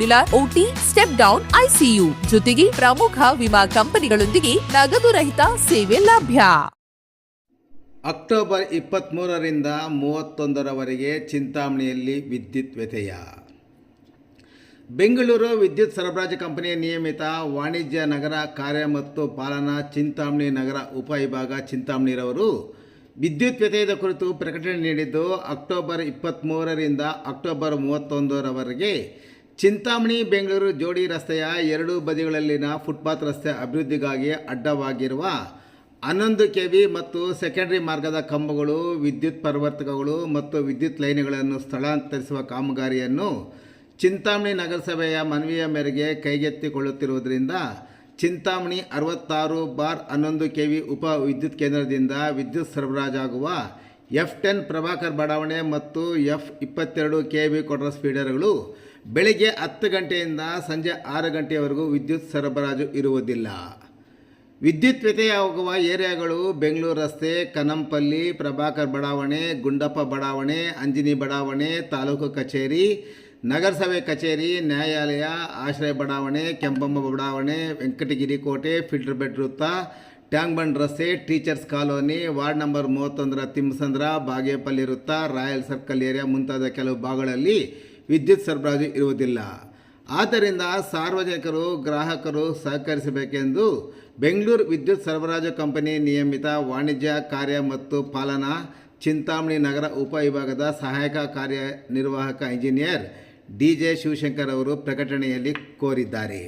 modular OT step down ICU ಜೊತೆಗೆ ಪ್ರಮುಖ ವಿಮಾ ಕಂಪನಿಗಳೊಂದಿಗೆ ನಗದು ರಹಿತ ಸೇವೆ ಲಭ್ಯ. ಅಕ್ಟೋಬರ್ ಇಪ್ಪತ್ತ್ಮೂರರಿಂದ ಮೂವತ್ತೊಂದರವರೆಗೆ ಚಿಂತಾಮಣಿಯಲ್ಲಿ ವಿದ್ಯುತ್ ವ್ಯತ್ಯಯ ಬೆಂಗಳೂರು ವಿದ್ಯುತ್ ಸರಬರಾಜು ಕಂಪನಿಯ ನಿಯಮಿತ ವಾಣಿಜ್ಯ ನಗರ ಕಾರ್ಯ ಮತ್ತು ಪಾಲನಾ ಚಿಂತಾಮಣಿ ನಗರ ಉಪವಿಭಾಗ ಚಿಂತಾಮಣಿರವರು ವಿದ್ಯುತ್ ವ್ಯತ್ಯಯದ ಕುರಿತು ಪ್ರಕಟಣೆ ನೀಡಿದ್ದು ಅಕ್ಟೋಬರ್ ಇಪ್ಪತ್ತ್ಮೂರರಿಂದ ಅಕ್ಟೋಬರ್ ಮೂವತ್ತೊಂದರವರೆಗೆ ಚಿಂತಾಮಣಿ ಬೆಂಗಳೂರು ಜೋಡಿ ರಸ್ತೆಯ ಎರಡೂ ಬದಿಗಳಲ್ಲಿನ ಫುಟ್ಪಾತ್ ರಸ್ತೆ ಅಭಿವೃದ್ಧಿಗಾಗಿ ಅಡ್ಡವಾಗಿರುವ ಹನ್ನೊಂದು ಕೆ ವಿ ಮತ್ತು ಸೆಕೆಂಡರಿ ಮಾರ್ಗದ ಕಂಬಗಳು, ವಿದ್ಯುತ್ ಪರಿವರ್ತಕಗಳು ಮತ್ತು ವಿದ್ಯುತ್ ಲೈನ್ಗಳನ್ನು ಸ್ಥಳಾಂತರಿಸುವ ಕಾಮಗಾರಿಯನ್ನು ಚಿಂತಾಮಣಿ ನಗರಸಭೆಯ ಮನವಿಯ ಮೇರೆಗೆ ಕೈಗೆತ್ತಿಕೊಳ್ಳುತ್ತಿರುವುದರಿಂದ ಚಿಂತಾಮಣಿ ಅರವತ್ತಾರು ಬಾರ್ ಹನ್ನೊಂದು ಕೆ ವಿ ಉಪ ವಿದ್ಯುತ್ ಕೇಂದ್ರದಿಂದ ವಿದ್ಯುತ್ ಸರಬರಾಜಾಗುವ ಎಫ್ ಟೆನ್ ಪ್ರಭಾಕರ್ ಬಡಾವಣೆ ಮತ್ತು ಎಫ್ ಇಪ್ಪತ್ತೆರಡು ಕೆ ವಿ ಕೊಟ್ರ ಸ್ಪೀಡರ್ಗಳು ಬೆಳಿಗ್ಗೆ ಹತ್ತು ಗಂಟೆಯಿಂದ ಸಂಜೆ ಆರು ಗಂಟೆಯವರೆಗೂ ವಿದ್ಯುತ್ ಸರಬರಾಜು ಇರುವುದಿಲ್ಲ. ವಿದ್ಯುತ್ ವ್ಯತ್ಯಯವಾಗುವ ಏರಿಯಾಗಳು ಬೆಂಗಳೂರು ರಸ್ತೆ, ಕನಂಪಲ್ಲಿ, ಪ್ರಭಾಕರ್ ಬಡಾವಣೆ, ಗುಂಡಪ್ಪ ಬಡಾವಣೆ, ಅಂಜಿನಿ ಬಡಾವಣೆ, ತಾಲೂಕು ಕಚೇರಿ, ನಗರಸಭೆ ಕಚೇರಿ, ನ್ಯಾಯಾಲಯ, ಆಶ್ರಯ ಬಡಾವಣೆ, ಕೆಂಪಮ್ಮ ಬಡಾವಣೆ, ವೆಂಕಟಗಿರಿ ಕೋಟೆ, ಫಿಲ್ಟರ್ ಬೆಡ್ ವೃತ್ತ, ಟ್ಯಾಂಕ್ ಬಂಡ್ ರಸ್ತೆ, ಟೀಚರ್ಸ್ ಕಾಲೋನಿ, ವಾರ್ಡ್ ನಂಬರ್ ಮೂವತ್ತೊಂದರ ತಿಮ್ಮಸಂದ್ರ, ಬಾಗೇಪಲ್ಲಿ ವೃತ್ತ, ರಾಯಲ್ ಸರ್ಕಲ್ ಏರಿಯಾ ಮುಂತಾದ ಕೆಲವು ಭಾಗಗಳಲ್ಲಿ ವಿದ್ಯುತ್ ಸರಬರಾಜು ಇರುವುದಿಲ್ಲ. ಆದ್ದರಿಂದ ಸಾರ್ವಜನಿಕರು, ಗ್ರಾಹಕರು ಸಹಕರಿಸಬೇಕೆಂದು ಬೆಂಗಳೂರು ವಿದ್ಯುತ್ ಸರಬರಾಜು ಕಂಪನಿ ನಿಯಮಿತ ವಾಣಿಜ್ಯ ಕಾರ್ಯ ಮತ್ತು ಪಾಲನಾ ಚಿಂತಾಮಣಿ ನಗರ ಉಪವಿಭಾಗದ ಸಹಾಯಕ ಕಾರ್ಯನಿರ್ವಾಹಕ ಇಂಜಿನಿಯರ್ ಡಿ ಜೆ ಶಿವಶಂಕರ್ ಅವರು ಪ್ರಕಟಣೆಯಲ್ಲಿ ಕೋರಿದ್ದಾರೆ.